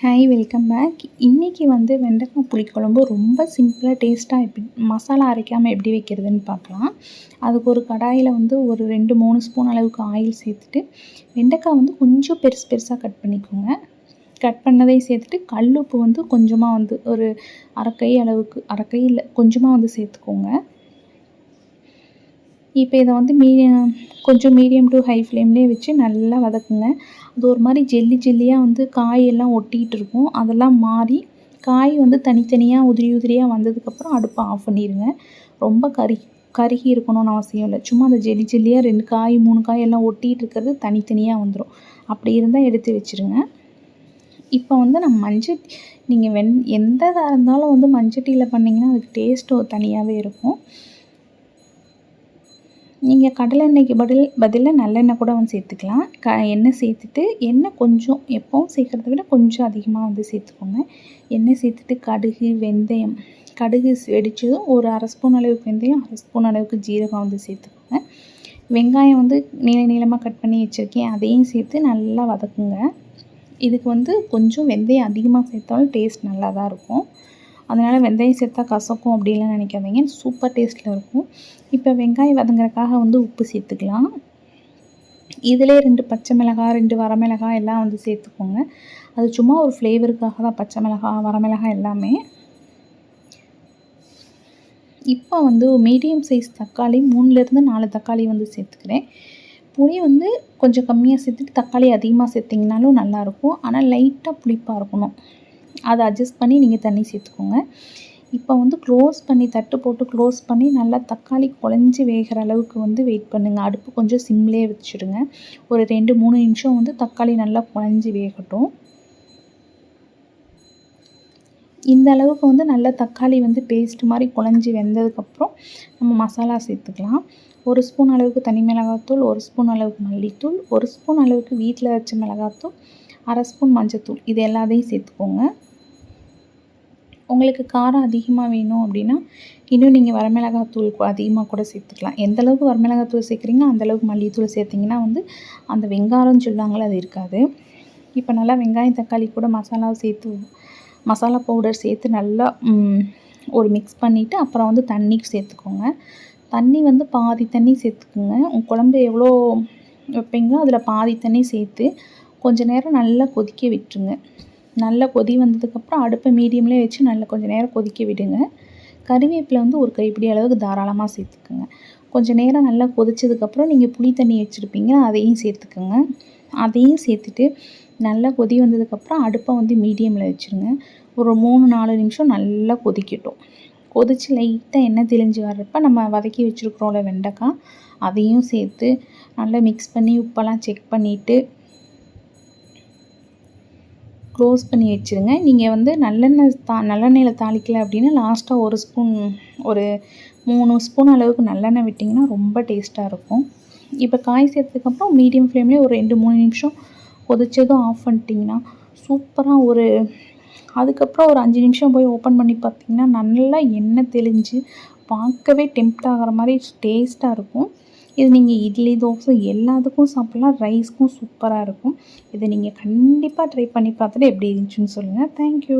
Hi welcome back இன்றைக்கி வந்து வெண்டைக்காய் புளிக்குழம்பு ரொம்ப சிம்பிளாக டேஸ்ட்டாக எப்படி மசாலா அரைக்காமல் எப்படி வைக்கிறதுன்னு பார்க்கலாம். அதுக்கு ஒரு கடாயில் வந்து ஒரு ரெண்டு மூணு ஸ்பூன் அளவுக்கு ஆயில் சேர்த்துட்டு வெண்டைக்காய் வந்து கொஞ்சம் பெருசு பெருசாக கட் பண்ணிக்கோங்க. கட் பண்ணதையும் சேர்த்துட்டு கல் உப்பு வந்து கொஞ்சமாக வந்து ஒரு அரைக்கை அளவுக்கு அரைக்கை இல்லை கொஞ்சமாக வந்து சேர்த்துக்கோங்க. இப்போ இதை வந்து மீடியம் கொஞ்சம் மீடியம் டு ஹை ஃப்ளேம்லேயே வச்சு நல்லா வதக்குங்க. அது ஒரு மாதிரி ஜெல்லி ஜெல்லியாக வந்து காயெல்லாம் ஒட்டிகிட்டு இருக்கும். அதெல்லாம் மாறி காய் வந்து தனித்தனியாக உதிரி உதிரியாக வந்ததுக்கப்புறம் அடுப்பை ஆஃப் பண்ணிடுங்க ரொம்ப கறி கருகி இருக்கணும்னு அவசியம் இல்லை. சும்மா அந்த ஜெல்லி ஜெல்லியாக ரெண்டு காய் மூணு காய் எல்லாம் ஒட்டிகிட்டு இருக்கிறது தனித்தனியாக வந்துடும் அப்படி இருந்தால் எடுத்து வச்சுருங்க. இப்போ வந்து நம்ம மஞ்சள் நீங்கள் வெண் எந்த இதாக இருந்தாலும் வந்து மஞ்சட்டியில் பண்ணிங்கன்னா அதுக்கு டேஸ்ட்டு தனியாகவே இருக்கும். நீங்கள் கடலெண்ணெய்க்கு பதில் பதிலாக நல்லெண்ணெய் கூட வந்து சேர்த்துக்கலாம். க எண்ணெய் சேர்த்துட்டு எண்ணெய் கொஞ்சம் எப்போவும் சேர்க்குறத விட கொஞ்சம் அதிகமாக வந்து சேர்த்துக்கோங்க. எண்ணெய் சேர்த்துட்டு கடுகு வெந்தயம் கடுகு வெடித்ததும் ஒரு அரை ஸ்பூன் அளவுக்கு வெந்தயம் அரை ஸ்பூன் அளவுக்கு ஜீரகம் வந்து சேர்த்துக்கோங்க. வெங்காயம் வந்து நீள நீளமாக கட் பண்ணி வச்சுருக்கேன். அதையும் சேர்த்து நல்லா வதக்குங்க. இதுக்கு வந்து கொஞ்சம் வெந்தயம் அதிகமாக சேர்த்தாலும் டேஸ்ட் நல்லா தான் இருக்கும். அதனால் வெந்தயம் சேர்த்தா கசக்கும் அப்படின்லாம் நினைக்காதீங்க. சூப்பர் டேஸ்ட்டில் இருக்கும். இப்போ வெங்காயம் வதங்குறதுக்காக வந்து உப்பு சேர்த்துக்கலாம். இதிலே ரெண்டு பச்சை மிளகாய் ரெண்டு வரமிளகாய் எல்லாம் வந்து சேர்த்துக்கோங்க. அது சும்மா ஒரு ஃப்ளேவருக்காக தான் பச்சை மிளகாய் வரமிளகாய் எல்லாமே. இப்போ வந்து மீடியம் சைஸ் தக்காளி மூணுலேருந்து நாலு தக்காளி வந்து சேர்த்துக்கிறேன். புளி வந்து கொஞ்சம் கம்மியாக சேர்த்துட்டு தக்காளி அதிகமாக சேர்த்திங்கனாலும் நல்லாயிருக்கும் ஆனால் லைட்டாக புளிப்பாக இருக்கணும். அதை அட்ஜஸ்ட் பண்ணி நீங்கள் தண்ணி சேர்த்துக்கோங்க. இப்போ வந்து க்ளோஸ் பண்ணி தட்டு போட்டு க்ளோஸ் பண்ணி நல்லா தக்காளி குழஞ்சி வேகிற அளவுக்கு வந்து வெயிட் பண்ணுங்கள் அடுப்பு கொஞ்சம் சிம்லேயே வச்சுடுங்க. ஒரு ரெண்டு மூணு நிமிஷம் வந்து தக்காளி நல்லா குழஞ்சி வேகட்டும். இந்த அளவுக்கு வந்து நல்லா தக்காளி வந்து பேஸ்ட் மாதிரி குழஞ்சி வெந்ததுக்கப்புறம் நம்ம மசாலா சேர்த்துக்கலாம். ஒரு ஸ்பூன் அளவுக்கு தனி மிளகாத்தூள் ஒரு ஸ்பூன் அளவுக்கு மல்லித்தூள் ஒரு ஸ்பூன் அளவுக்கு வீட்டில் வச்ச மிளகாத்தூள் அரை ஸ்பூன் மஞ்சத்தூள். இது எல்லாத்தையும் சேர்த்துக்கோங்க. உங்களுக்கு காரம் அதிகமாக வேணும் அப்படின்னா இன்னும் நீங்கள் வரமிளகாத்தூள் அதிகமாக கூட சேர்த்துக்கலாம். எந்த அளவுக்கு வரமிளகாத்தூள் சேர்க்குறீங்க அந்தளவுக்கு மல்லித்தூள் சேர்த்திங்கன்னா வந்து அந்த வெங்காயம் சொல்லுவாங்களே அது இருக்காது. இப்போ நல்லா வெங்காயம் தக்காளி கூட மசாலாவை சேர்த்து மசாலா பவுடர் சேர்த்து நல்லா ஒரு மிக்ஸ் பண்ணிவிட்டு அப்புறம் வந்து தண்ணி சேர்த்துக்கோங்க. தண்ணி வந்து பாதி தண்ணி சேர்த்துக்குங்க. உங்கள் குழம்பு எவ்வளோ வைப்பீங்களோ அதில் பாதி தண்ணி சேர்த்து கொஞ்சம் நேரம் நல்லா கொதிக்க விட்டுருங்க. நல்லா கொதி வந்ததுக்கப்புறம் அடுப்பை மீடியம்லேயே வச்சு நல்லா கொஞ்சம் நேரம் கொதிக்க விடுங்க. கறிவேப்பிலை வந்து ஒரு கைப்பிடி அளவுக்கு தாராளமாக சேர்த்துக்குங்க. கொஞ்சம் நேரம் நல்லா கொதிச்சதுக்கப்புறம் நீங்கள் புளி தண்ணி வச்சுருப்பீங்க அதையும் சேர்த்துக்கோங்க. அதையும் சேர்த்துட்டு நல்லா கொதி வந்ததுக்கப்புறம் அடுப்பை வந்து மீடியமில் வச்சுருங்க. ஒரு மூணு நாலு நிமிஷம் நல்லா கொதிக்கட்டும். கொதித்து லைட்டாக எண்ணெய் தெளிஞ்சு வர்றப்ப நம்ம வதக்கி வச்சுருக்குறோம்ல வெண்டைக்காய் அதையும் சேர்த்து நல்லா மிக்ஸ் பண்ணி உப்பெல்லாம் செக் பண்ணிவிட்டு க்ளோஸ் பண்ணி வச்சுருங்க. நீங்கள் வந்து நல்லெண்ணெய் தா நல்லெண்ணெயில் தாளிக்கலை அப்படின்னா லாஸ்ட்டாக ஒரு ஸ்பூன் ஒரு மூணு ஸ்பூன் அளவுக்கு நல்லெண்ணெய் விட்டிங்கன்னா ரொம்ப டேஸ்ட்டாக இருக்கும். இப்போ காய் சேர்த்ததுக்கப்புறம் மீடியம் ஃப்ளேம்லேயே ஒரு ரெண்டு மூணு நிமிஷம் கொதிச்சதும் ஆஃப் பண்ணிட்டிங்கன்னா சூப்பராக ஒரு அதுக்கப்புறம் ஒரு அஞ்சு நிமிஷம் போய் ஓப்பன் பண்ணி பார்த்தீங்கன்னா நல்லா எண்ணெய் தெளிஞ்சு பார்க்கவே டெம்ப்ட் ஆகிற மாதிரி டேஸ்ட்டாக இருக்கும். இது நீங்கள் இட்லி தோசை எல்லாத்துக்கும் சாப்பிட்லாம். ரைஸ்க்கும் சூப்பராக இருக்கும். இதை நீங்கள் கண்டிப்பாக ட்ரை பண்ணி பார்த்துட்டு எப்படி இருந்துச்சுன்னு சொல்லுங்கள் தேங்க்யூ